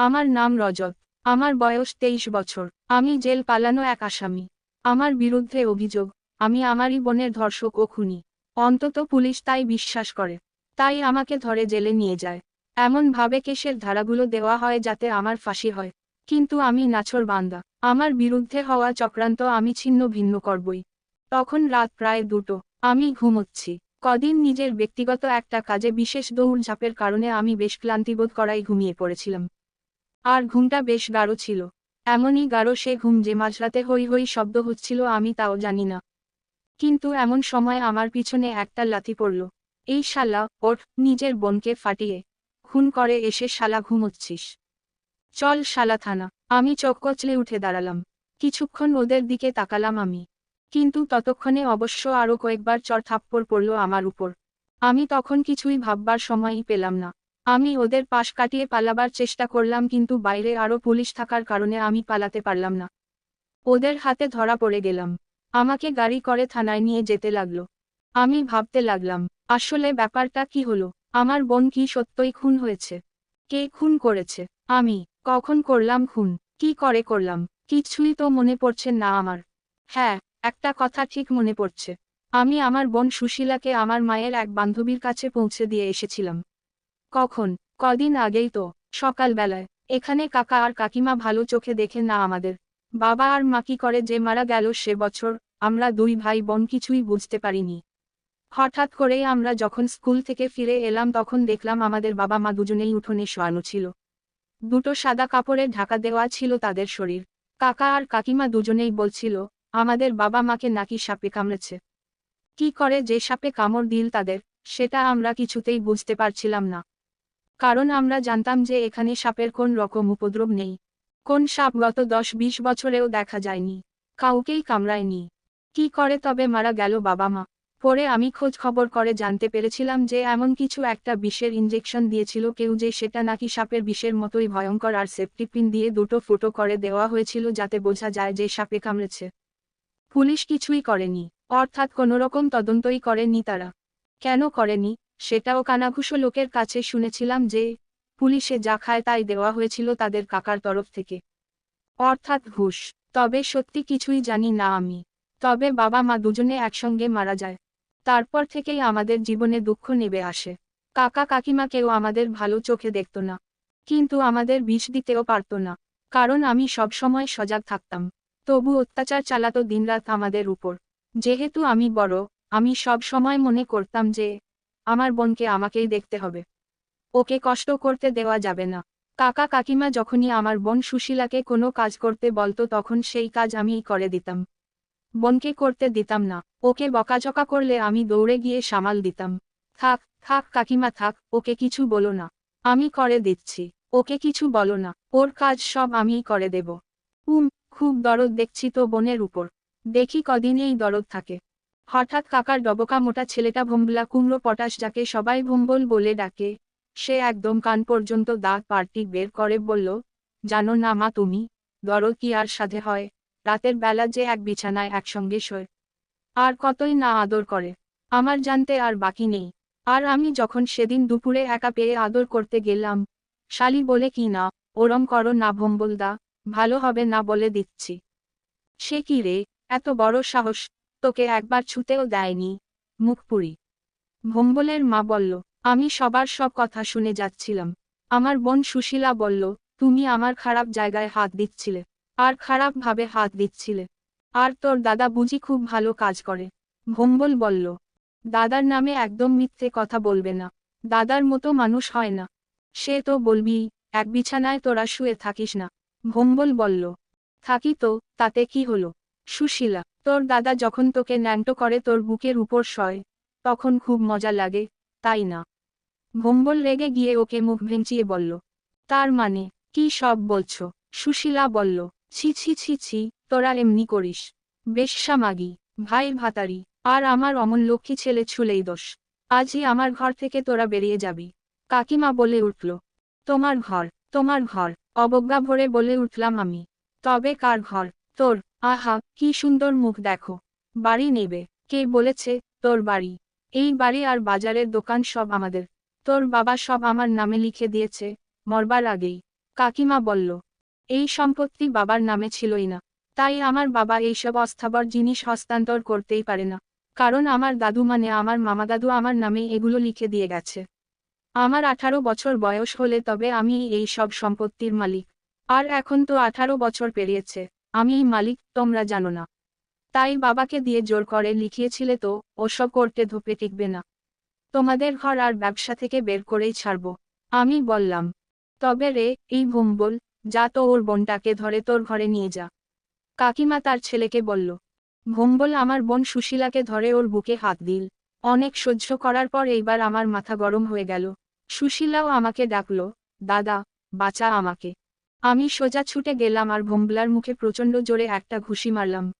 আমার নাম রজত। আমার বয়স তেইশ বছর। আমি জেল পালানো এক আসামি। আমার বিরুদ্ধে অভিযোগ, আমি আমারই বোনের ধর্ষক ও খুনি। অন্তত পুলিশ তাই বিশ্বাস করে। তাই আমাকে ধরে জেলে নিয়ে যায়। এমন ভাবে কেসের ধারাগুলো দেওয়া হয় যাতে আমার ফাঁসি হয়। কিন্তু আমি নাছর বান্দা। আমার বিরুদ্ধে হওয়া চক্রান্ত আমি ছিন্ন ভিন্ন করবই। তখন রাত প্রায় দুটো। আমি ঘুমোচ্ছি। কদিন নিজের ব্যক্তিগত একটা কাজে বিশেষ দৌড়ঝাঁপের কারণে আমি বেশ ক্লান্তিবোধ করাই ঘুমিয়ে পড়েছিলাম। আর ঘুমটা বেশ গাঢ় ছিল। এমনই গাঢ় সে ঘুম যে মাঝরাতে হই হই শব্দ হচ্ছিল আমি তাও জানি না। কিন্তু এমন সময় আমার পিছনে একটা লাথি পড়ল। এই শালা, ওঠ, নিজের বোনকে ফাটিয়ে। খুন করে এসে শালা ঘুমোচ্ছিস। চল শালা থানা আমি চোখ উঠে দাঁড়ালাম। কিছুক্ষণ ওদের দিকে তাকালাম আমি। কিন্তু ততক্ষণে অবশ্য আরও কয়েকবার চর থাপ্পড় পড়ল আমার উপর। আমি তখন কিছুই ভাববার সময়ই পেলাম না। আমি ওদের পাশ কাটিয়ে পালাবার চেষ্টা করলাম কিন্তু বাইরে আরও পুলিশ থাকার কারণে আমি পালাতে পারলাম না। ওদের হাতে ধরা পড়ে গেলাম। আমাকে গাড়ি করে থানায় নিয়ে যেতে লাগল। আমি ভাবতে লাগলাম, আসলে ব্যাপারটা কি হলো? আমার বোন কি সত্যই খুন হয়েছে? কে খুন করেছে? আমি, কখন করলাম খুন? কি করে করলাম? কিছুই তো মনে পড়ছে না আমার। হ্যাঁ একটা কথা ঠিক মনে পড়ছে। আমি আমার বোন সুশীলাকে আমার মায়ের এক বান্ধবীর কাছে পৌঁছে দিয়ে এসেছিলাম। কখন? কদিন আগেই তো, সকালবেলায়। এখানে কাকা আর কাকিমা ভালো চোখে দেখে না আমাদের। বাবা আর মা কি করে যে মারা গেল সে বছর, আমরা দুই ভাই বোন কিছুই বুঝতে পারিনি। হঠাৎ করেই আমরা যখন স্কুল থেকে ফিরে এলাম তখন দেখলাম আমাদের বাবা মা দুজনেই উঠোনে শোয়ানো ছিল। দুটো সাদা কাপড়ে ঢাকা দেওয়া ছিল তাদের শরীর। কাকা আর কাকিমা দুজনেই বলছিল, আমাদের বাবা মাকে নাকি সাপে কামড়েছে। কি করে যে সাপে কামড় দিল তাদের, সেটা আমরা কিছুতেই বুঝতে পারছিলাম না। কারণ আমরা জানতাম যে এখানে সাপের কোন রকম উপদ্রব নেই। কোন সাপ গত দশ বিশ বছরেও দেখা যায়নি। কাউকেই কামড়ায়নি। কি করে তবে মারা গেল বাবা মা। পরে আমি খোঁজ খবর করে জানতে পেরেছিলাম যে এমন কিছু একটা বিষের ইঞ্জেকশন দিয়েছিল কেউ যে সেটা নাকি সাপের বিষের মতোই ভয়ঙ্কর আর সেফটি পিন দিয়ে দুটো ফুটো করে দেওয়া হয়েছিল যাতে বোঝা যায় যে সাপে কামড়েছে। পুলিশ কিছুই করেনি। অর্থাৎ কোনোরকম তদন্তই করেনি তারা। কেন করেনি? সেটাও কানাঘুষো লোকের কাছে শুনেছিলাম যে, পুলিশে যা খায় তাই দেওয়া হয়েছিল তাদের কাকার তরফ থেকে। অর্থাৎ ঘুষ। তবে সত্যি কিছুই জানি না আমি। তবে বাবা মা দুজনে একসঙ্গে মারা যায়। তারপর থেকেই আমাদের জীবনে দুঃখ নেবে আসে। কাকা কাকিমা কেউ আমাদের ভালো চোখে দেখত না। কিন্তু আমাদের বিষ দিতেও পারত না। কারণ আমি সব সময় সজাগ থাকতাম। তবু অত্যাচার চালাতো দিনরাত আমাদের উপর। যেহেতু আমি বড়, আমি সব সময় মনে করতাম যে আমার বোনকে আমাকেই দেখতে হবে। ওকে কষ্ট করতে দেওয়া যাবে না। কাকা কাকিমা যখনই আমার বোন সুশীলাকে কোনো কাজ করতে বলতো তখন সেই কাজ আমিই করে দিতাম। বোনকে করতে দিতাম না। ওকে বকাঝকা করলে আমি দৌড়ে গিয়ে সামাল দিতাম। থাক থাক কাকিমা, থাক, ওকে কিছু বলো না। আমি করে দিচ্ছি। ওকে কিছু বলো না। ওর কাজ সব আমিই করে দেব। উম, খুব দরদ দেখছি তো বোনের উপর। দেখি কদিন এই দরদ থাকে। হঠাৎ কাকার ডবকা মোটা ছেলেটা ভম্বলা কুমড়ো পটাশ যাকে সবাই ভম্বল বলে ডাকে। সে একদম কান পর্যন্ত দাঁত পার্টি বের করে, বলল, জানো না মা তুমি, দরদ কি আর সাধে হয়? রাতের বেলা যে এক বিছানায় একসঙ্গে শোয়। আর কতই না আদর করে। আমার জানতে আর বাকি নেই। আর আমি যখন সেদিন দুপুরে একা পেয়ে আদর করতে গেলাম, শালি বলে, কি না, ওরম করো না ভম্বলদা, ভালো হবে না বলে দিচ্ছি। সে কি রে, এত বড় সাহস তোকে একবার ছুতেও দেয়নি। মুখপুরি ভম্বলের মা বলল, আমি সবার সব কথা শুনে যাচ্ছিলাম। আমার বোন সুশীলা বলল, তুমি আমার খারাপ জায়গায় হাত দিচ্ছিলে। আর খারাপ ভাবে হাত দিচ্ছিলে। আর তোর দাদা বুঝি খুব ভালো কাজ করে। ভম্বল বলল, দাদার নামে একদম মিথ্যে কথা বলবে না। দাদার মতো মানুষ হয় না। সে তো বলবি, এক বিছানায় তোরা শুয়ে থাকিস না। ভম্বল বলল, থাকি তো, তাতে কি হলো? সুশীলা তোর দাদা যখন তোকে ন্যান্টো করে, তোর বুকের উপর শয়। তখন খুব মজা লাগে, তাই না? ভম্বল রেগে গিয়ে ওকে মুখ ভেঙচিয়ে বলল, তার মানে? কি সব বলছো? সুশীলা বলল, ছি ছি ছি ছি, তোরা এমনি করিস। বেশ্যা মাগি ভাই ভাতারি, আর আমার অমন লক্ষ্মী ছেলে ছুলেই দোষ। আজই আমার ঘর থেকে তোরা বেরিয়ে যাবি। কাকিমা বলে উঠল, তোমার ঘর তোমার ঘর, অবজ্ঞা ভরে বলে উঠলাম আমি। তবে কার ঘর? তোর আহা, কি সুন্দর মুখ দেখো। বাড়ি নেবে। কে বলেছে, তোর বাড়ি। এই বাড়ি আর বাজারের দোকান সব আমাদের। তোর বাবা সব আমার নামে লিখে দিয়েছে, মরবার আগেই। কাকিমা বলল, এই সম্পত্তি বাবার নামে ছিলই না। তাই আমার বাবা এইসব অস্থাবর জিনিস হস্তান্তর করতেই পারে না। কারণ আমার দাদু মানে আমার মামা দাদু আমার নামে এগুলো লিখে দিয়ে গেছে। আমার আঠারো বছর বয়স হলে তবে আমি এই সব সম্পত্তির মালিক। আর এখন তো আঠারো বছর পেরিয়েছে। আমি মালিক, তোমরা জানো না। তাই বাবাকে দিয়ে জোর করে লিখিয়েছিলে তো, ওসব করতে ধোপে টিকবে না। তোমাদের ঘর আর ব্যবসা থেকে বের করেই ছাড়ব। আমি বললাম, তবে রে, এই ভুম্বল, যা তো ওর বোনটাকে ধরে তোর ঘরে নিয়ে যা। কাকিমা তার ছেলেকে বলল, ভুম্বল, আমার বোন সুশীলাকে ধরে ওর বুকে হাত দিল। অনেক সহ্য করার পর এইবার আমার মাথা গরম হয়ে গেল। সুশীলাও আমাকে ডাকল, দাদা, বাঁচা আমাকে। আমি সোজা ছুটে গেলাম আর ভোম্বলার মুখে প্রচণ্ড জোরে একটা ঘুষি মারলাম।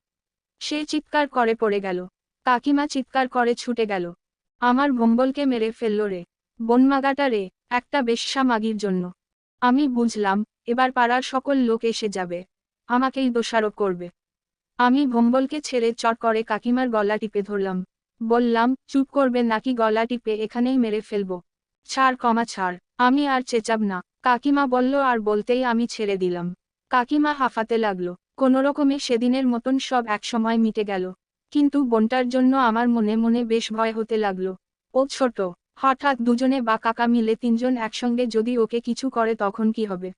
সে চিৎকার করে পড়ে গেল। কাকিমা চিৎকার করে ছুটে গেল। আমার ভোম্বলকে মেরে ফেলল রে। বনমাগাটা রে, একটা বেশ্যা মাগির জন্য। আমি বুঝলাম, এবার পাড়ার সকল লোক এসে যাবে। আমাকেই দোষারোপ করবে। আমি ভোম্বলকে ছেড়ে চট করে কাকিমার গলা টিপে ধরলাম। বললাম, চুপ করবে নাকি গলা টিপে এখানেই মেরে ফেলব। ছাড় কমা ছাড়, আমি আর চেঁচাব না। কাকিমা বলল, আর বলতেই আমি ছেড়ে দিলাম। কাকিমা হাফাতে লাগল। কোনোরকমে সেদিনের মতন সব একসময় মিটে গেল। কিন্তু বোনটার জন্য আমার মনে মনে বেশ ভয় হতে লাগল। ও ছোট, হঠাৎ দুজনে বা কাকা মিলে তিনজন একসঙ্গে যদি ওকে কিছু করে তখন কি হবে?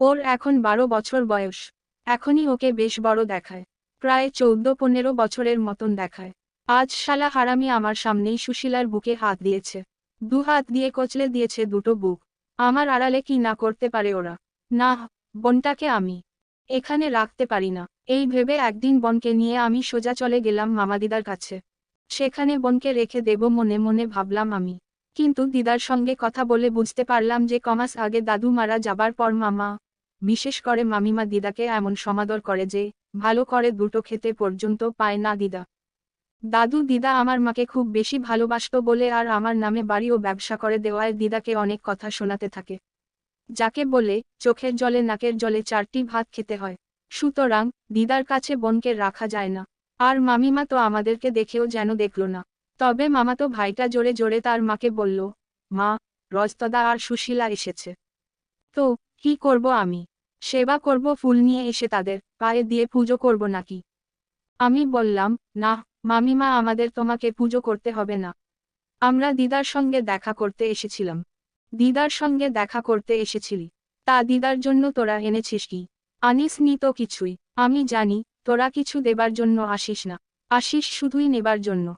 ওর এখন বারো বছর বয়স। এখনই ওকে বেশ বড় দেখায়। প্রায় চৌদ্দ, পনেরো বছরের মতন দেখায়। আজ শালা হারামি আমার সামনেই সুশীলার বুকে হাত দিয়েছে। দু হাত দিয়ে কচলে দিয়েছে দুটো বুক। আমার আড়ালে কি না করতে পারে ওরা? না, বনটাকে আমি এখানে রাখতে পারি না। এই ভেবে একদিন বনকে নিয়ে আমি সোজা চলে গেলাম মামা দিদার কাছে। সেখানে বনকে রেখে দেব মনে মনে ভাবলাম আমি। কিন্তু দিদার সঙ্গে কথা বলে বুঝতে পারলাম যে কমাস আগে দাদু মারা যাবার পর মামা, বিশেষ করে মামিমা দিদাকে এমন সমাদর করে যে, ভালো করে দুটো খেতে পর্যন্ত পায় না দিদা। দাদু, দিদা আমার মাকে খুব বেশি ভালোবাসত বলে আর আমার নামে বাড়ি ও ব্যবসা করে দেওয়ায় দিদাকে অনেক কথা শোনাতে থাকে। যাকে বলে, চোখের জলে নাকের জলে চারটি ভাত খেতে হয়। সুতরাং, দিদার কাছে বোনকে রাখা যায় না। আর মামিমা তো আমাদেরকে দেখেও যেন দেখল না। তবে মামা তো ভাইটা জোরে জোরে তার মাকে বলল, মা, রজতদা আর সুশীলা এসেছে। তো, কি করব আমি? সেবা করব ফুল নিয়ে এসে তাদের পায়ে দিয়ে পুজো করব নাকি? আমি বললাম না মামিমা আমাদের তোমাকে পুজো করতে হবে না। আমরা দিদার সঙ্গে দেখা করতে এসেছিলাম। দিদার সঙ্গে দেখা করতে এসেছিলি। তা দিদার জন্য তোরা এনেছিস কি? আনিস নি তো কিছুই। আমি জানি, তোরা কিছু দেবার জন্য আসিস না। আসিস শুধুই নেবার জন্য।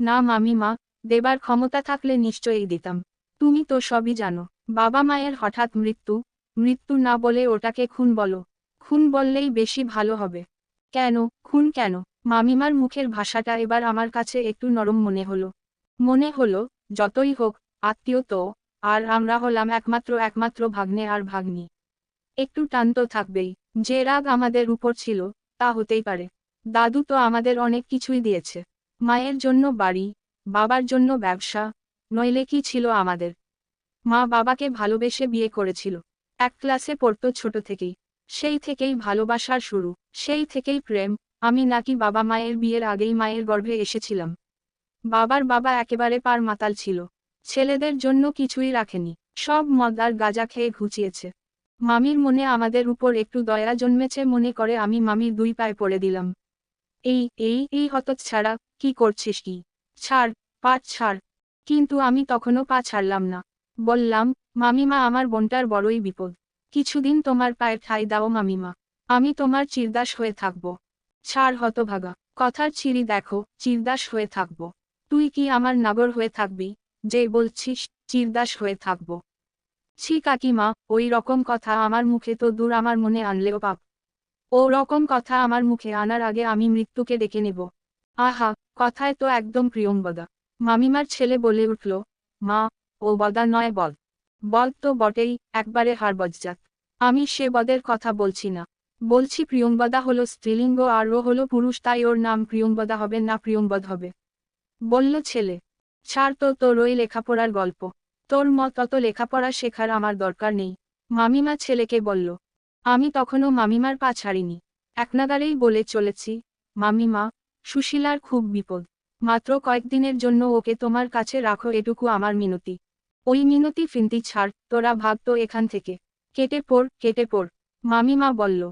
না মামিমা, দেবার ক্ষমতা থাকলে নিশ্চয়ই দিতাম। তুমি তো সবই জানো। বাবা মায়ের হঠাৎ মৃত্যু। মৃত্যু না বলে ওটাকে খুন বলো। খুন বললেই বেশি ভালো হবে। কেন? খুন কেন? মামিমার মুখের ভাষাটা এবার আমার কাছে একটু নরম মনে হলো। মনে হলো, যতই হোক, আত্মীয় তো, আর আমরা হলাম একমাত্র একমাত্র ভাগ্নে আর ভাগ্নি। একটু টান তো থাকবেই, যে রাগ আমাদের উপর ছিল, তা হতেই পারে। দাদু তো আমাদের অনেক কিছুই দিয়েছে। মায়ের জন্য বাড়ি, বাবার জন্য ব্যবসা, নইলে কি ছিল আমাদের? মা বাবাকে ভালোবেসে বিয়ে করেছিল। এক ক্লাসে পড়তো ছোট থেকেই। সেই থেকেই ভালোবাসার শুরু, সেই থেকেই প্রেম আমি নাকি বাবা মায়ের বিয়ের আগেই মায়ের গর্ভে এসেছিলাম। বাবার বাবা একেবারে পার মাতাল ছিল। ছেলেদের জন্য কিছুই রাখেনি। সব মদার গাজা খেয়ে ঘুচিয়েছে। মামির মনে আমাদের উপর একটু দয়া জন্মেছে মনে করে আমি মামির দুই পায়ে পড়ে দিলাম। এই এই এই হতৎ ছাড়া কি করছিস কি? ছাড়, পা ছাড়। কিন্তু আমি তখনও পা ছাড়লাম না। বললাম, মামিমা আমার বোনটার বড়ই বিপদ। কিছুদিন তোমার পায়ে ঠাই দাও মামিমা। আমি তোমার চিরদাস হয়ে থাকব। ছাড় হতভাগা। কথার ছিরি দেখো, চিরদাস হয়ে থাকব। তুই কি আমার নাগর হয়ে থাকবি? যে বলছিস, চিরদাস হয়ে থাকব। ছি কাকিমা, ওই রকম কথা আমার মুখে তো দূর আমার মনে আনলেও পাপ। ও রকম কথা আমার মুখে আনার আগে আমি মৃত্যুকে ডেকে নেব। আহা, কথায় তো একদম প্রিয়ঙ্বদা মামিমার ছেলে বলে উঠল, মা, ও বদা নয় বল বল তো বটেই, একবারে হার বজ্জাত। আমি সে বদের কথা বলছি না। বলছি প্রিয়ঙ্বদা হলো স্ত্রীলিঙ্গ আর ও হলো পুরুষ, তাই ওর নাম প্রিয়ঙ্বদা হবে, না প্রিয়ঙ্বদ হবে। বলল, ছেলে, ছাড় তো, তোর ওই লেখাপড়ার গল্প। তোর মত অত লেখাপড়া শেখার আমার দরকার নেই। মামিমা ছেলেকে বলল, আমি তখনও মামিমার পা ছাড়িনি। একনাগারেই বলে চলেছি, মামিমা, সুশীলার খুব বিপদ। মাত্র কয়েকদিনের জন্য ওকে তোমার কাছে রাখো এটুকু আমার মিনতি। ওই মিনতি ফিনতি ছাড়, তোরা ভাগ তো এখান থেকে। কেটে পড় কেটে পড়। মামিমা বলল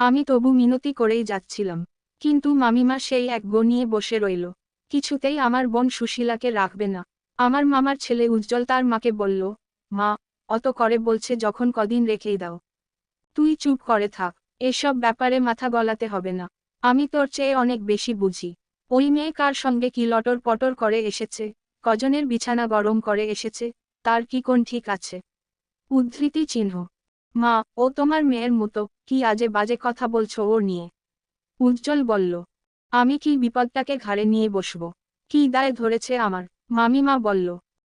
আমি তবু মিনতি করেই যাচ্ছিলাম। কিন্তু মামিমা সেই এক গো নিয়ে বসে রইল। কিছুতেই আমার বোন সুশীলাকে রাখবে না। আমার মামার ছেলে উজ্জ্বল তার মাকে বলল, মা, অত করে বলছে যখন কদিন রেখেই দাও। তুই চুপ করে থাক, এসব ব্যাপারে মাথা গলাতে হবে না। আমি তোর চেয়ে অনেক বেশি বুঝি। ওই মেয়ে কার সঙ্গে কি লটর পটর করে এসেছে, কজনের বিছানা গরম করে এসেছে, তার কি কোন ঠিক আছে? উদ্ধৃতি চিহ্ন। মা, ও তোমার মেয়ের মতো, কি আজে বাজে কথা বলছো ওর নিয়ে? উজ্জ্বল বলল, আমি কি বিপদটাকে ঘাড়ে নিয়ে বসব? কি দায় ধরেছে আমার? মামিমা বলল,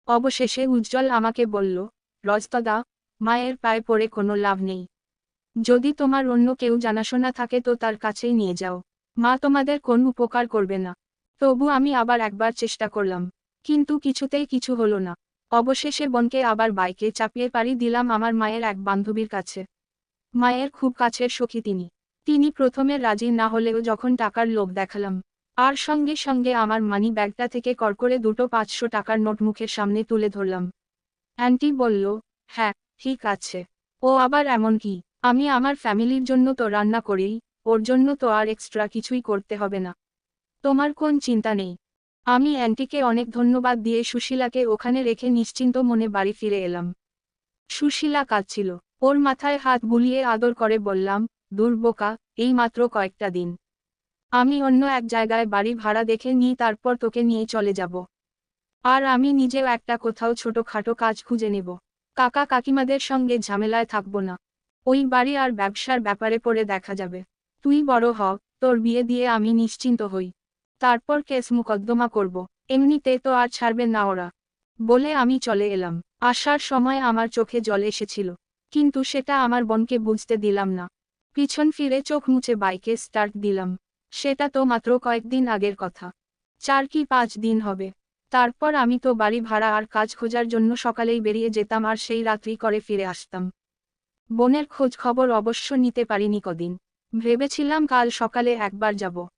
অবশেষে উজ্জ্বল আমাকে বলল, রজতদা, মায়ের পায়ে পড়ে কোনো লাভ নেই। যদি তোমার অন্য কেউ জানাশোনা থাকে তো তার কাছেই নিয়ে যাও। মা তোমাদের কোন উপকার করবে না। তবু আমি আবার একবার চেষ্টা করলাম, কিন্তু কিছুতেই কিছু হলো না। অবশেষে বোনকে আবার বাইকে চাপিয়ে পাড়ি দিলাম আমার মায়ের এক বান্ধবীর কাছে। মায়ের খুব কাছের সখী তিনি। তিনি প্রথমে রাজি না হলেও যখন টাকার লোভ দেখালাম, আর সঙ্গে সঙ্গে আমার মানি ব্যাগটা থেকে করকরে দুটো পাঁচশো টাকার নোট মুখের সামনে তুলে ধরলাম। অ্যান্টি বলল হ্যাঁ ঠিক আছে। ও আবার এমন কি? আমি আমার ফ্যামিলির জন্য তো রান্না করেই ওর জন্য তো আর এক্সট্রা কিছুই করতে হবে না। তোমার কোন চিন্তা নেই? আমি অ্যান্টিকে অনেক ধন্যবাদ দিয়ে সুশীলাকে ওখানে রেখে নিশ্চিন্ত মনে বাড়ি ফিরে এলাম। সুশীলা কাঁদছিল। ওর মাথায় হাত বুলিয়ে আদর করে বললাম দুর্বোকা এই মাত্র কয়েকটা দিন। আমি অন্য এক জায়গায় বাড়ি ভাড়া দেখে নিই, তারপর তোকে নিয়ে চলে যাব। আর আমি নিজেও একটা কোথাও ছোটখাটো কাজ খুঁজে নেব। কাকা কাকিমাদের সঙ্গে ঝামেলায় থাকব না। ওই বাড়ি আর ব্যবসার ব্যাপারে পড়ে দেখা যাবে। তুই বড় হ, তোর বিয়ে দিয়ে আমি নিশ্চিন্ত হই। তারপর কেস মুকদ্দমা করব। এমনিতে তো আর ছাড়বে না ওরা। বলে আমি চলে এলাম। আসার সময় আমার চোখে জল এসেছিল। কিন্তু সেটা আমার বোনকে বুঝতে দিলাম না। পিছন ফিরে চোখ মুছে বাইকে স্টার্ট দিলাম। সেটা তো মাত্র কয়েকদিন আগের কথা। চার কি পাঁচ দিন হবে। তারপর আমি তো বাড়ি ভাড়া আর কাজ খোঁজার জন্য সকালেই বেরিয়ে যেতাম আর সেই রাত্রি করে ফিরে আসতাম। বোনের খোঁজ খবর অবশ্য নিতে পারিনি কদিন। ভেবেছিলাম কাল সকালে একবার যাব।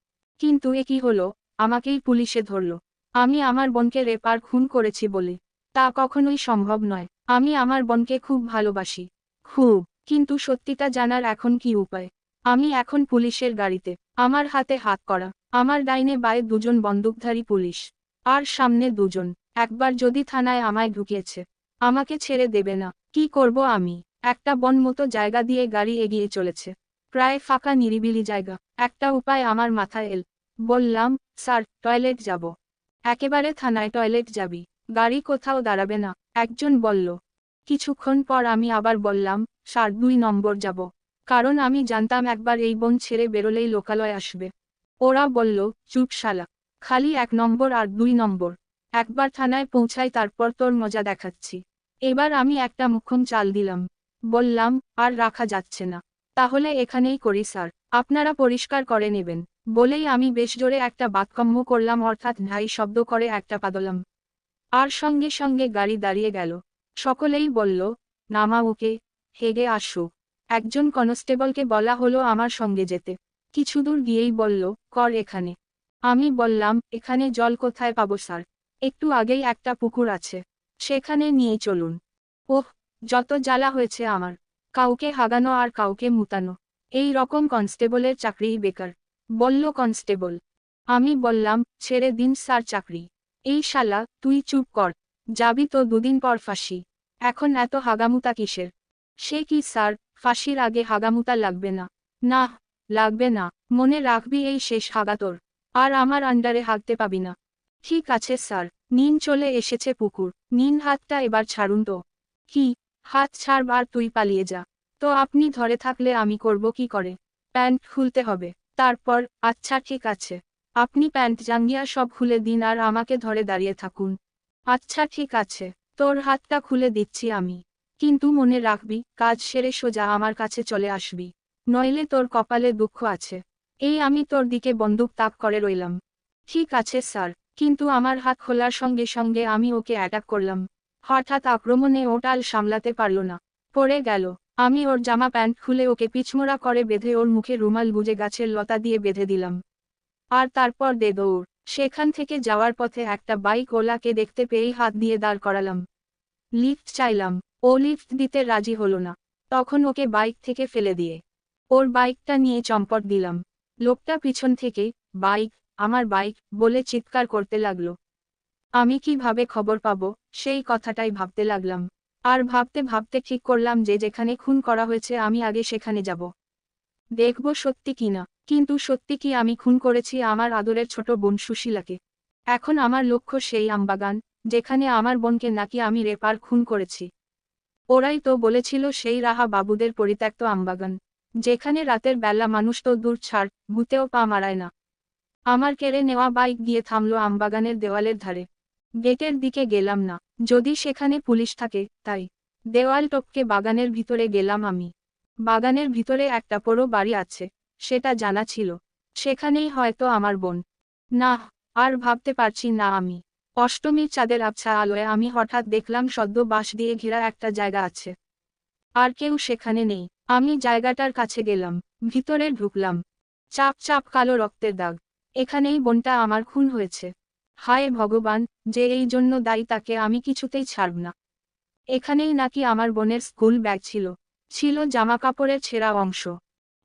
কিন্তু এ কি হলো? আমাকেই পুলিশে ধরল। আমি আমার বোনকে রেপার খুন করেছি বলে। তা কখনোই সম্ভব নয়। আমি আমার বোনকে খুব ভালোবাসি। খুব। কিন্তু সত্যিটা জানার এখন কি উপায়? আমি এখন পুলিশের গাড়িতে। আমার হাতে হাত করা। আমার ডাইনে বায়ে দুজন বন্দুকধারী পুলিশ। আর সামনে দুজন। একবার যদি থানায় আমায় ঢুকিয়েছে। আমাকে ছেড়ে দেবে না। কি করব আমি? একটা বন মতো জায়গা দিয়ে গাড়ি এগিয়ে চলেছে। প্রায় ফাঁকা নিরিবিলি জায়গা। একটা উপায় আমার মাথায় এল। বললাম, স্যার, টয়লেট যাব। একেবারে থানায় টয়লেট যাবি। গাড়ি কোথাও দাঁড়াবে না। একজন বলল। কিছুক্ষণ পর আমি আবার বললাম, স্যার, দুই নম্বর যাব। কারণ আমি জানতাম একবার এই বন ছেড়ে বেরোলেই লোকালয় আসবে। ওরা বলল, চুপশালা। খালি এক নম্বর আর দুই নম্বর। একবার থানায় পৌঁছাই তারপর তোর মজা দেখাচ্ছি। এবার আমি একটা মুখম চাল দিলাম। বললাম, আর রাখা যাচ্ছে না। তাহলে এখানেই করি, স্যার। আপনারা পরিষ্কার করে নেবেন। বলেই আমি বেশ জোরে একটা বাক্যম্য করলাম, অর্থাৎ ঢাই শব্দ করে একটা পাদলাম। আর সঙ্গে সঙ্গে গাড়ি দাঁড়িয়ে গেল। সকলেই বলল, নামা ওকে, হেগে আসো। একজন কনস্টেবলকে বলা হলো আমার সঙ্গে যেতে। কিছু দূর গিয়েই বলল, কর এখানে। আমি বললাম, এখানে জল কোথায় পাবো, স্যার? একটু আগেই একটা পুকুর আছে। সেখানে নিয়ে চলুন। ওহ, যত জ্বালা হয়েছে আমার। কাউকে হাগানো আর কাউকে মুতানো। এই রকম কনস্টেবলের চাকরিই বেকার। বলল, কনস্টেবল, আমি বললাম, ছেড়ে দিন স্যার চাকরি। এই শালা, তুই চুপ কর। যাবি তো দুদিন পর ফাঁসি। এখন এত হাগামুতা কিসের? সে কি স্যার, ফাঁসির আগে হাগামুতা লাগবে না? না, লাগবে না। মনে রাখবি এই শেষ হাগাতর আর আমার আন্ডারে হাগতে পাবি না। ঠিক আছে স্যার। নিন চলে এসেছে পুকুর। নিন হাতটা এবার ছাড়ুন তো। কি? হাত ছাড়বার তুই পালিয়ে যা। তো আপনি ধরে থাকলে আমি করব কি করে? প্যান্ট খুলতে হবে। তারপর আচ্ছা ঠিক আছে। আপনি প্যান্ট জাঙ্গিয়া সব খুলে দিন আর আমাকে ধরে দাঁড়িয়ে থাকুন। আচ্ছা ঠিক আছে। তোর হাতটা খুলে দিচ্ছি আমি। কিন্তু মনে রাখবি, কাজ সেরে সোজা আমার কাছে চলে আসবি। নইলে তোর কপালে দুঃখ আছে। এই আমি তোর দিকে বন্দুক তাক করে রইলাম। ঠিক আছে, স্যার। কিন্তু আমার হাত খোলার সঙ্গে সঙ্গে আমি ওকে অ্যাটাক করলাম। হঠাৎ আক্রমণে ওটাল সামলাতে পারল না। পড়ে গেল। আমি ওর জামা প্যান্ট খুলে ওকে পিছমোড়া করে বেঁধে ওর মুখে রুমাল গুজে গাছের লতা দিয়ে বেঁধে দিলাম। আর তারপর দে দৌড়। সেখান থেকে যাওয়ার পথে একটা বাইক ওলাকে দেখতে পেয়েই হাত দিয়ে দাঁড় করালাম। লিফট চাইলাম। ও লিফট দিতে রাজি হলো না। তখন ওকে বাইক থেকে ফেলে দিয়ে ওর বাইকটা নিয়ে চম্পট দিলাম। লোকটা পিছন থেকে, বাইক, আমার বাইক, বলে চিৎকার করতে লাগল। আমি কীভাবে খবর পাবো? সেই কথাটাই ভাবতে লাগলাম। আর ভাবতে ভাবতে ঠিক করলাম যে যেখানে খুন করা হয়েছে আমি আগে সেখানে যাব। দেখব সত্যি কিনা কিন্তু সত্যি কি আমি খুন করেছি আমার আদরের ছোট বোন সুশীলাকে? এখন আমার লক্ষ্য সেই আমবাগান, যেখানে আমার বোনকে নাকি আমি রেপার খুন করেছি। ওরাই তো বলেছিল সেই রাহা বাবুদের পরিত্যক্ত আমবাগান, যেখানে রাতের বেলা মানুষ তো দূর ছাড়, ভূতেও পা মারায় না। আমার কেড়ে নেওয়া বাইক গিয়ে থামলো আমবাগানের দেওয়ালের ধারে। গেটের দিকে গেলাম না। যদি সেখানে পুলিশ থাকে, তাই। দেওয়াল টপকে বাগানের ভিতরে গেলাম আমি। বাগানের ভিতরে একটা পুরো বাড়ি আছে, সেটা জানা ছিল। সেখানেই হয়তো আমার বোন। না, আর ভাবতে পারছি না আমি। অষ্টমীর চাঁদের আবছা আলোয় আমি হঠাৎ দেখলাম সদ্য বাঁশ দিয়ে ঘেরা একটা জায়গা আছে। আর কেউ সেখানে নেই। আমি জায়গাটার কাছে গেলাম, ভিতরে ঢুকলাম। চাপ চাপ কালো রক্তের দাগ। এখানেই বোনটা আমার খুন হয়েছে। হায় ভগবান, যে এই জন্য দায়ী তাকে আমি কিছুতেই ছাড়ব না। এখানেই নাকি আমার বোনের স্কুল ব্যাগ ছিল। ছিল জামাকাপড়ের ছেঁড়া অংশ।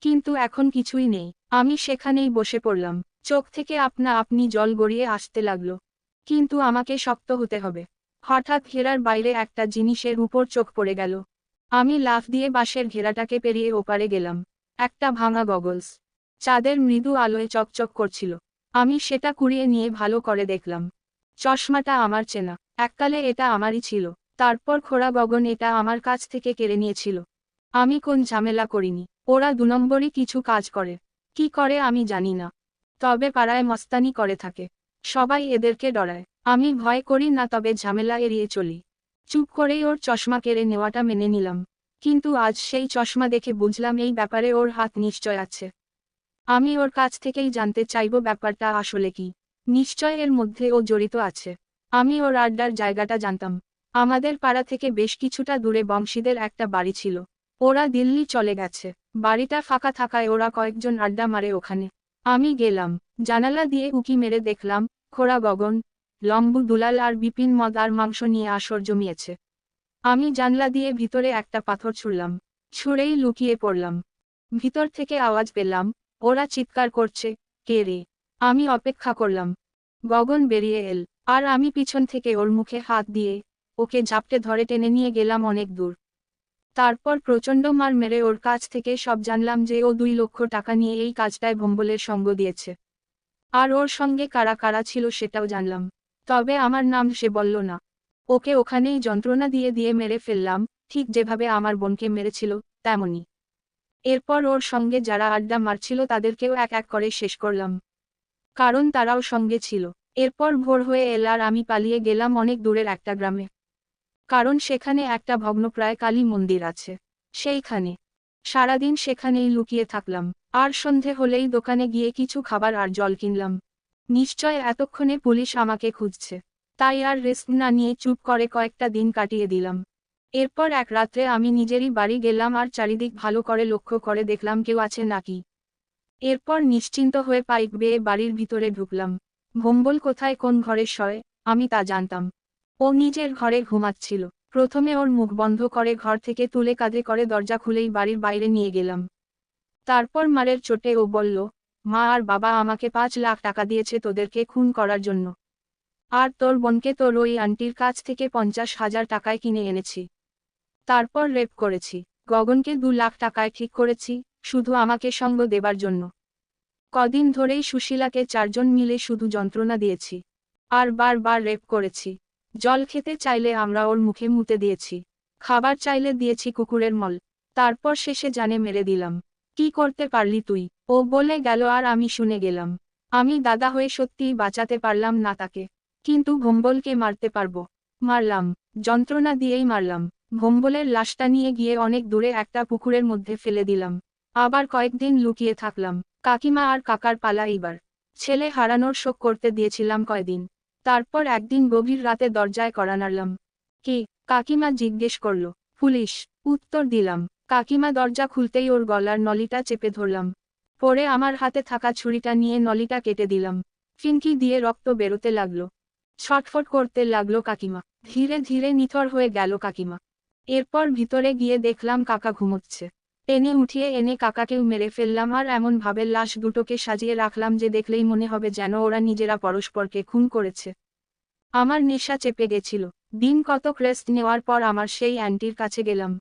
কিন্তু এখন কিছুই নেই। আমি সেখানেই বসে পড়লাম। চোখ থেকে আপনা আপনি জল গড়িয়ে আসতে লাগল। কিন্তু আমাকে শক্ত হতে হবে। হঠাৎ ঘেরার বাইরে একটা জিনিসের উপর চোখ পড়ে গেল। আমি লাফ দিয়ে বাঁশের ঘেরাটাকে পেরিয়ে ওপারে গেলাম। একটা ভাঙা গগলস। চাঁদের মৃদু আলোয় চকচক করছিল। আমি সেটা কুড়িয়ে নিয়ে ভালো করে দেখলাম। চশমাটা আমার চেনা। এককালে এটা আমারই ছিল। তারপর খোড়া গগন এটা আমার কাছ থেকে কেড়ে নিয়েছিল। আমি কোন ঝামেলা করিনি। ওরা দু নম্বরই কিছু কাজ করে। কি করে আমি জানি না। তবে পাড়ায় মস্তানি করে থাকে। সবাই এদেরকে ডরায়। আমি ভয় করি না তবে ঝামেলা এড়িয়ে চলি। চুপ করেই ওর চশমা কেড়ে নেওয়াটা মেনে নিলাম। কিন্তু আজ সেই চশমা দেখে বুঝলাম এই ব্যাপারে ওর হাত নিশ্চয় আছে। আমি ওর কাছ থেকেই জানতে চাইব ব্যাপারটা আসলে কি। নিশ্চয় এর মধ্যে ও জড়িত আছে। আমি ওর আড্ডার জায়গাটা জানতাম। আমাদের পাড়া থেকে বেশ কিছুটা দূরে বংশীদের একটা বাড়ি ছিল। ওরা দিল্লি চলে গেছে। বাড়িটা ফাঁকা থাকায় ওরা কয়েকজন আড্ডা মারে ওখানে। আমি গেলাম। জানালা দিয়ে উকি মেরে দেখলাম, খোড়া গগন, লম্বু দুলাল আর বিপিন মদ আর মাংস নিয়ে আসর জমিয়েছে। আমি জানলা দিয়ে ভিতরে একটা পাথর ছুড়লাম। ছুঁড়েই লুকিয়ে পড়লাম। ভিতর থেকে আওয়াজ পেলাম ওরা চিৎকার করছে, কে রে? আমি অপেক্ষা করলাম। গগন বেরিয়ে এল, আর আমি পিছন থেকে ওর মুখে হাত দিয়ে ওকে ঝাপটে ধরে টেনে নিয়ে গেলাম অনেক দূর। তারপর প্রচণ্ড মার মেরে ওর কাছ থেকে সব জানলাম যে ও দুই লক্ষ টাকা নিয়ে এই কাজটায় ভম্বলের সঙ্গ দিয়েছে। আর ওর সঙ্গে কারা কারা ছিল সেটাও জানলাম। তবে আমার নাম সে বলল না। ওকে ওখানেই যন্ত্রণা দিয়ে দিয়ে মেরে ফেললাম, ঠিক যেভাবে আমার বোনকে মেরেছিল তেমনি এরপর ওর সঙ্গে যারা আড্ডা মারছিল তাদেরকেও এক এক করে শেষ করলাম। কারণ তারাও সঙ্গে ছিল। এরপর ভোর হয়ে এল আর আমি পালিয়ে গেলাম অনেক দূরের একটা গ্রামে। কারণ সেখানে একটা ভগ্নপ্রায় কালী মন্দির আছে। সেইখানে। সারাদিন সেখানেই লুকিয়ে থাকলাম। আর সন্ধে হলেই দোকানে গিয়ে কিছু খাবার আর জল কিনলাম। নিশ্চয় এতক্ষণে পুলিশ আমাকে খুঁজছে। তাই আর রিস্ক না নিয়ে চুপ করে কয়েকটা দিন কাটিয়ে দিলাম। এরপর এক রাত্রে আমি নিজেরই বাড়ি গেলাম আর চারিদিক ভালো করে লক্ষ্য করে দেখলাম কেউ আছে নাকি। এরপর নিশ্চিন্ত হয়ে পাইপ বেয়ে বাড়ির ভিতরে ঢুকলাম। ভম্বল কোথায়, কোন ঘরে শয়, আমি তা জানতাম। ও নিজের ঘরে ঘুমাচ্ছিল। প্রথমে ওর মুখ বন্ধ করে ঘর থেকে তুলে কাঁধে করে দরজা খুলেই বাড়ির বাইরে নিয়ে গেলাম। তারপর মারের চোটে ও বলল, মা আর বাবা আমাকে পাঁচ লাখ টাকা দিয়েছে তোদেরকে খুন করার জন্য। আর তোর বোনকে তোর ওই আন্টির কাছ থেকে পঞ্চাশ হাজার টাকায় কিনে এনেছি। তারপর রেপ করেছি। গগনকে দু লাখ টাকায় ঠিক করেছি, শুধু আমাকে সঙ্গ দেবার জন্য। কদিন ধরেই সুশীলাকে চারজন মিলে শুধু যন্ত্রণা দিয়েছি। আর বারবার রেপ করেছি। জল খেতে চাইলে আমরা ওর মুখে মুতে দিয়েছি। খাবার চাইলে দিয়েছি কুকুরের মল। তারপর শেষে জানে মেরে দিলাম। কি করতে পারলি তুই? ও বলে গেল, আর আমি শুনে গেলাম। আমি দাদা হয়ে সত্যিই বাঁচাতে পারলাম না তাকে। কিন্তু ভম্বলকে মারতে পারব। মারলাম। যন্ত্রণা দিয়েই মারলাম। ভম্বলের লাশটা নিয়ে গিয়ে অনেক দূরে একটা পুকুরের মধ্যে ফেলে দিলাম। আবার কয়েকদিন লুকিয়ে থাকলাম। কাকিমা আর কাকার পালা এইবার। ছেলে হারানোর শোক করতে দিয়েছিলাম কয়দিন। তারপর একদিন গভীর রাতে দরজায় করা নাড়লাম। কে? কাকিমা জিজ্ঞেস করল। পুলিশ। উত্তর দিলাম। কাকিমা দরজা খুলতেই ওর গলার নলিটা চেপে ধরলাম। পরে আমার হাতে থাকা ছুরিটা নিয়ে নলিটা কেটে দিলাম। ফিনকি দিয়ে রক্ত বেরোতে লাগল। ছটফট করতে লাগল কাকিমা। ধীরে ধীরে নিথর হয়ে গেল কাকিমা। এরপর ভিতরে গিয়ে দেখলাম কাকা ঘুমোচ্ছে। টেনে উঠিয়ে এনে কাকাকেও মেরে ফেললাম আর এমন ভাবে লাশ দুটোকে সাজিয়ে রাখলাম যে দেখলেই মনে হবে যেন ওরা নিজেরা পরস্পরকে খুন করেছে। আমার নেশা চেপে গেছিল। দিন কতক রেস্ট নেওয়ার পর আমার সেই অ্যান্টির কাছে গেলাম।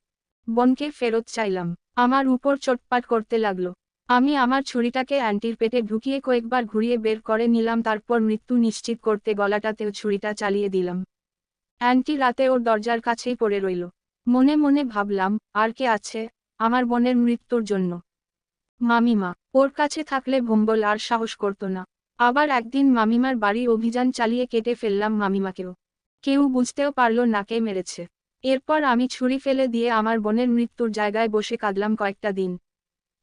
বোনকে ফেরত চাইলাম। আমার উপর চটপাট করতে লাগল। আমি আমার ছুরিটাকে অ্যান্টির পেটে ঢুকিয়ে কয়েকবার ঘুরিয়ে বের করে নিলাম, তারপর মৃত্যু নিশ্চিত করতে গলাটাতেও ছুরিটা চালিয়ে দিলাম। অ্যান্টি রাতে ওর দরজার কাছেই পড়ে রইল। মনে মনে ভাবলাম, আর কে আছে আমার বোনের মৃত্যুর জন্য? মামিমা, ওর কাছে থাকলে ভম্বল আর সাহস করত না। আবার একদিন মামিমার বাড়ি অভিযান চালিয়ে কেটে ফেললাম মামিমাকেও। কেউ বুঝতেও পারল না কে মেরেছে। এরপর আমি ছুরি ফেলে দিয়ে আমার বোনের মৃত্যুর জায়গায় বসে কাঁদলাম কয়েকটা দিন।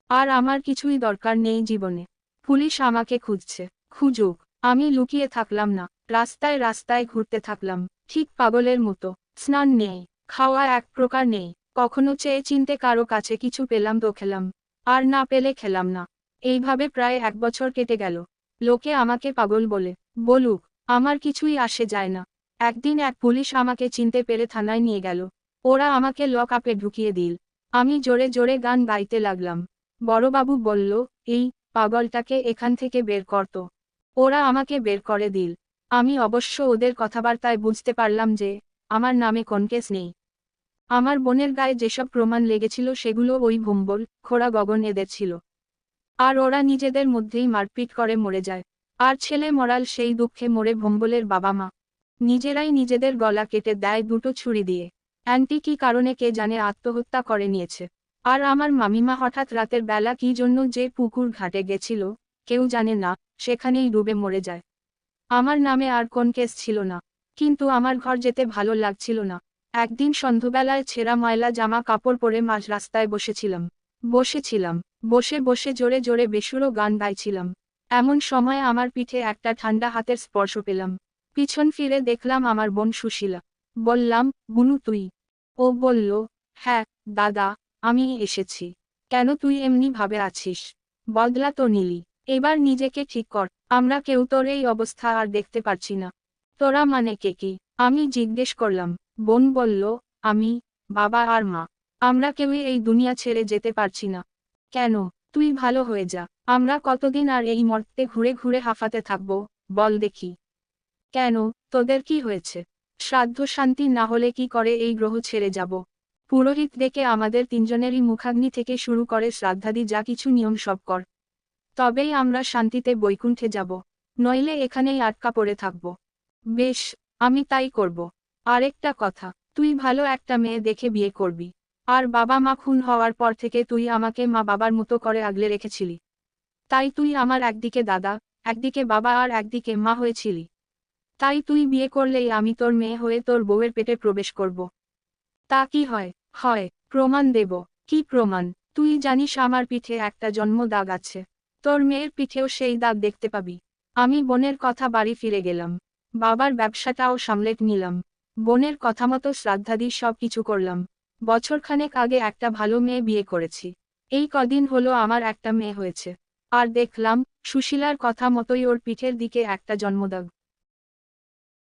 আর আমার কিছুই দরকার নেই জীবনে। পুলিশ আমাকে খুঁজছে। খুঁজুক। আমি লুকিয়ে থাকলাম না। রাস্তায় রাস্তায় ঘুরতে থাকলাম। ঠিক পাগলের মতো। স্নান নেই। খাওয়া এক প্রকার নেই। কখনো চেয়ে চিনতে কারও কাছে কিছু পেলাম তো খেলাম। আর না পেলে খেলাম না। এইভাবে প্রায় এক বছর কেটে গেল। লোকে আমাকে পাগল বলে, বলুক, আমার কিছুই আসে যায় না। একদিন এক পুলিশ আমাকে চিনতে পেরে থানায় নিয়ে গেল। ওরা আমাকে লক আপে ঢুকিয়ে দিল। আমি জোরে জোরে গান গাইতে লাগলাম। বড়বাবু বলল, এই পাগলটাকে এখান থেকে বের করত ওরা আমাকে বের করে দিল। আমি অবশ্য ওদের কথাবার্তায় বুঝতে পারলাম যে, আমার নামে কোন কেস নেই। আমার বোনের গায়ে যেসব প্রমাণ লেগেছিল সেগুলো ওই ভুম্বল খোড়া গগন এদের ছিল আর ওরা নিজেদের মধ্যেই মারপিট করে মরে যায়। আর ছেলে মরাল সেই দুঃখে মরে ভম্বলের বাবা মা। নিজেরাই নিজেদের গলা কেটে দেয় দুটো ছুরি দিয়ে। অ্যান্টি কি কারণে কে জানে আত্মহত্যা করে নিয়েছে। আর আমার মামিমা হঠাৎ রাতের বেলা কি জন্য যে পুকুর ঘাটে গেছিল, কেউ জানে না, সেখানেই ডুবে মরে যায়। আমার নামে আর কোন কেস ছিল না। কিন্তু আমার ঘর যেতে ভালো লাগছিল না। একদিন সন্ধ্যাবেলায় ছেঁড়া ময়লা জামা কাপড় পরে মাঝ রাস্তায় বসেছিলাম। বসেছিলাম। বসে বসে জোরে জোরে বেসুরো গান গাইছিলাম। এমন সময় আমার পিঠে একটা ঠান্ডা হাতের স্পর্শ পেলাম। পিছন ফিরে দেখলাম আমার বোন সুশীলা। বললাম, বুনু তুই? ও বলল হ্যাঁ দাদা, আমি এসেছি। কেন তুই এমনি ভাবে আছিস? বদলা তো নিলি। এবার নিজেকে ঠিক কর। আমরা কেউ তোর এই অবস্থা আর দেখতে পারছি না। তোরা মানে কে কি? আমি জিজ্ঞেস করলাম। বোন বলল, আমি, বাবা আর মা। আমরা কেউই এই দুনিয়া ছেড়ে যেতে পারছি না। কেন? তুই ভালো হয়ে যা। আমরা কতদিন আর এই মর্তে ঘুরে ঘুরে হাফাতে থাকব, বল দেখি। কেন? তোদের কি হয়েছে? শ্রাদ্ধ শান্তি না হলে কি করে এই গ্রহ ছেড়ে যাব? পুরোহিত ডেকে আমাদের তিনজনেরই মুখাগ্নি থেকে শুরু করে শ্রাদ্ধাদি যা কিছু নিয়ম সব কর। তবেই আমরা শান্তিতে বৈকুণ্ঠে যাব। নইলে এখানেই আটকা পড়ে থাকব। বেশ, আমি তাই করব। আরেকটা কথা, তুই ভালো একটা মেয়ে দেখে বিয়ে করবি। আর বাবা মা খুন হওয়ার পর থেকে তুই আমাকে মা বাবার মতো করে আগলে রেখেছিলি। তাই তুই আমার একদিকে দাদা, একদিকে বাবা আর একদিকে মা হয়েছিলি। তাই তুই বিয়ে করলেই আমি তোর মেয়ে হয়ে তোর বউয়ের পেটে প্রবেশ করব। তা কি হয়? হয়, প্রমাণ দেব। কি প্রমাণ? তুই জানিস আমার পিঠে একটা জন্ম দাগ আছে। তোর মেয়ের পিঠেও সেই দাগ দেখতে পাবি। আমি বোনের কথা বাড়ি ফিরে গেলাম। বাবার ব্যবসাটাও সামলেট নিলাম। বোনের কথা মতো শ্রাদ্ধাদি সব কিছু করলাম। বছরখানেক আগে একটা ভালো মেয়ে বিয়ে করেছি। এই কদিন হলো আমার একটা মেয়ে হয়েছে। আর দেখলাম, সুশীলার কথা মতোই ওর পিঠের দিকে একটা জন্মদাগ।